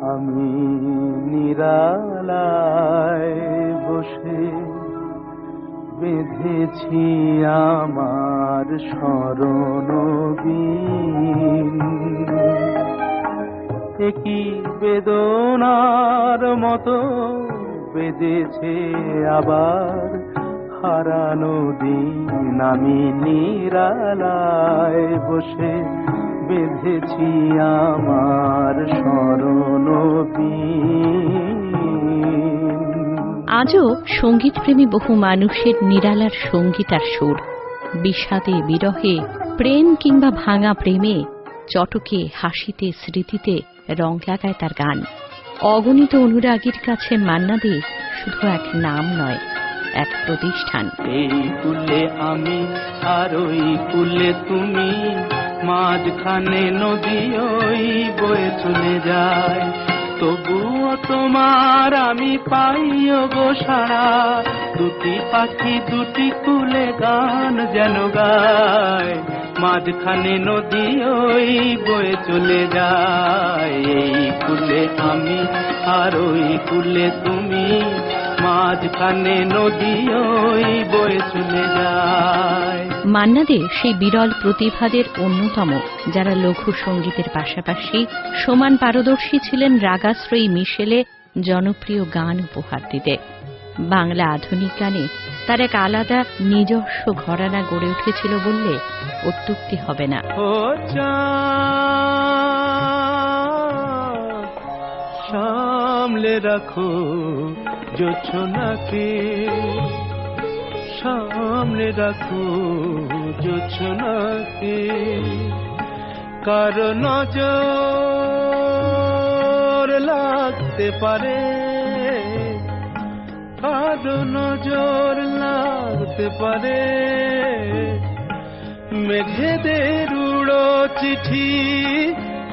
আমি নিরালায় বসে বেঁধেছি আমার স্মরণ একই বেদনার মতো বেঁধেছে আবার হারানো দিন। আমি নিরালায় বসে বেঁধেছি আমার স্মরণ আজও সঙ্গীতপ্রেমী বহু মানুষের নিরালার সংগীত আর সুর। বিষাদে বিরহে প্রেম কিংবা ভাঙা প্রেমে চটকে হাসিতে স্মৃতিতে রং লাগায় তার গান। অগণিত অনুরাগীর কাছে মান্না দে শুধু এক নাম নয় এক প্রতিষ্ঠান। এই কুলে আমি আর ওই কুলে তুমি মাঝখানে নদী ওই বয়ে চলে যায়। তবুও তোমার আমি পাইও গো সারা। দুটি পাখি, দুটি কুলে গান যেন গায়। মাঝখানে নদী ওই বয়ে চলে যায়। এই কুলে আমি আর ওই কুলে তুমি মাঝখানে নদী ওই বয়ে চলে যায়। মান্না দে সেই বিরল প্রতিভাদের অন্যতম যারা লঘু সঙ্গীতের পাশাপাশি সমান পারদর্শী ছিলেন রাগাশ্রয়ী মিশেলে জনপ্রিয় গান উপহার দিতে। বাংলা আধুনিক গানে তার এক আলাদা নিজস্ব ঘরানা গড়ে উঠেছিল বললে অত্যুক্তি হবে না। সামলে রাখো জোছনাকে। সামনে রাখো জোছনাকে। কারও নজর লাগতে পারে, কারও নজর লাগতে পারে। মেঘেদের উড়ো চিঠি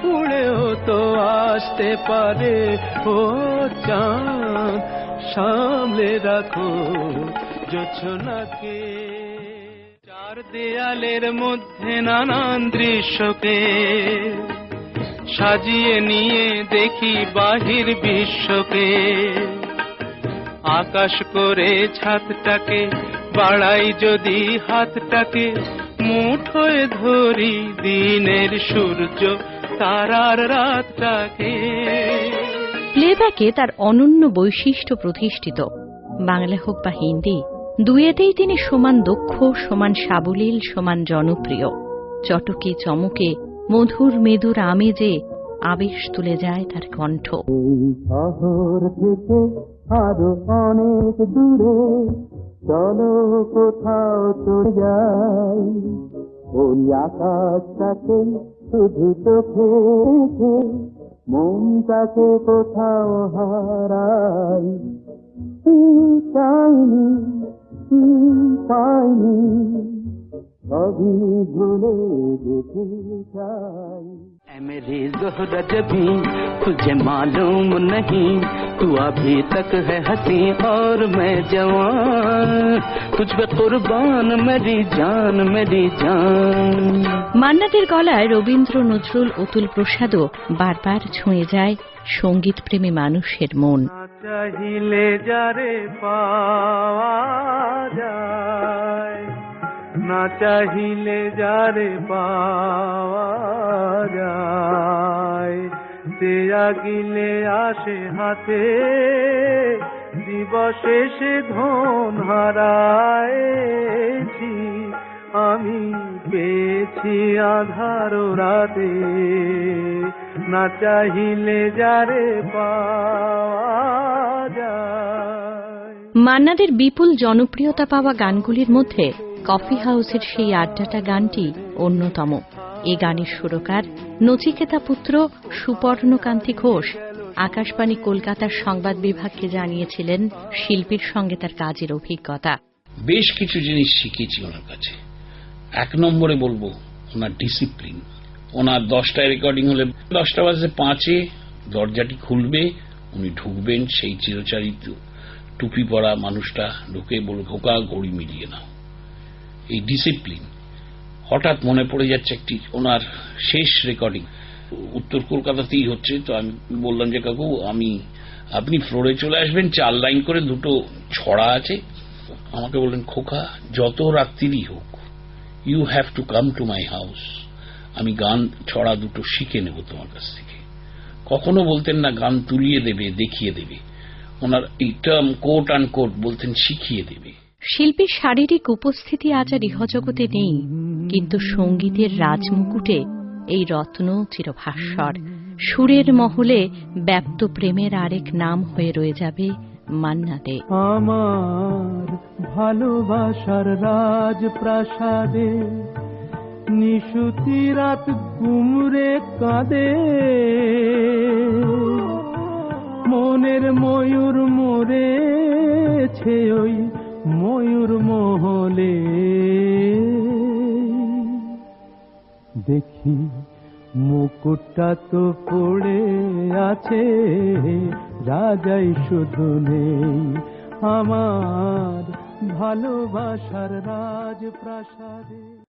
উড়েও তো আসতে পারে। ও চাঁদ, সামলে রাখো জোছনাকে। চার দেয়ালের মধ্যে নানান দৃশ্যকে সাজিয়ে নিয়ে দেখি বাহির বিশ্বকে। আকাশ করে ছাদটাকে, বাড়াই যদি হাতটাকে, মুঠোয় ধরি দিনের সূর্য তারার রাতটাকে। প্লেব্যাকে তার অনন্য বৈশিষ্ট্য প্রতিষ্ঠিত। বাংলা হোক বা হিন্দি দুয়েতেই তিনি সমান দক্ষ সমান সাবলীল সমান জনপ্রিয়। চটকে চমকে মধুর মেদুর আমেজে আবেশ তুলে যায় তার কণ্ঠ। শহর থেকে আরও অনেক দূরে চলো কোথাও চলে যাই। ওই আকাশটাকে শুধু চোখে মনটাকে কোথাও হারাই। কি চাইনি কি পাইনি সবই ভুলে যেতে চাই मेरी जोहरा जबी तुझे मालूम नहीं तू अभी तक है हंसी और मैं जवान तुझ पे कुर्बान मेरी जान मेरी जान মান্নাদের গলায় রবীন্দ্র নজরুল অতুল প্রসাদও বারবার ছুঁয়ে যায় সঙ্গীত প্রেমী মানুষের মন চাহিলে যারে পাওয়া যায় না চাহিলে যারে পাওয়া যায়? সে আগিলে আসে হাতে দিবসে সে ধন হারায়েছি। আমি পেয়েছি আধার রাতে, না চাহিলে যারে পাওয়া মান্নাদের বিপুল জনপ্রিয়তা পাওয়া গানগুলির মধ্যে কফি হাউসের সেই আড্ডাটা গানটি অন্যতম। এ গানের সুরকার নচিকেতা পুত্র সুপর্ণকান্তি ঘোষ। আকাশবাণী কলকাতার সংবাদ বিভাগকে জানিয়েছিলেন শিল্পীর সঙ্গে তার কাজের অভিজ্ঞতা। বেশ কিছু জিনিস শিখেছি ওনার কাছে। এক নম্বরে বলব ওনার ডিসিপ্লিন। ওনার দশটায় রেকর্ডিং হলে দশটা বাজে পাঁচে দরজাটি খুলবে, উনি ঢুকবেন সেই চিরচারিত টুপি পরা মানুষটা ঢুকে বলবে, খোকা, গড়ি মিলিয়ে নাও। এই ডিসিপ্লিন হঠাৎ মনে পড়ে যাচ্ছে একটি ওনার শেষ রেকর্ডিং উত্তর কলকাতাতেই হচ্ছে, তো আমি বললাম যে, কাকু, আমি, আপনি ফ্লোরে চলে আসবেন, চার লাইন করে দুটো ছড়া আছে। আমাকে বললেন, খোকা, যত রাত্রিরই হোক you have to come to my house আমি গান, ছড়া দুটো শিখে নেব তোমার কাছ থেকে। কখনো বলতেন না, গান তুলিয়ে দেবে, দেখিয়ে দেবে। ওনার এই টার্ম কোট অ্যান্ড কোট বলতেন, শিখিয়ে দেবে। শিল্পীর শারীরিক উপস্থিতি আজ আর ইহজগতে নেই, কিন্তু সঙ্গীতের রাজমুকুটে এই রত্ন চিরভাস্বর। সুরের মহলে ব্যপ্ত প্রেমের আরেক নাম হয়ে রয়ে যাবে মান্না দে আমার ভালোবাসার রাজ প্রাসাদে নিশুতি রাত কুমড়ে কাঁদে। মনের ময়ূর মরেছে ওই ময়ূর মহলে। দেখি মুকুটটা তো পড়ে আছে রাজাই শুধু নেই আমার ভালোবাসার রাজপ্রাসাদে।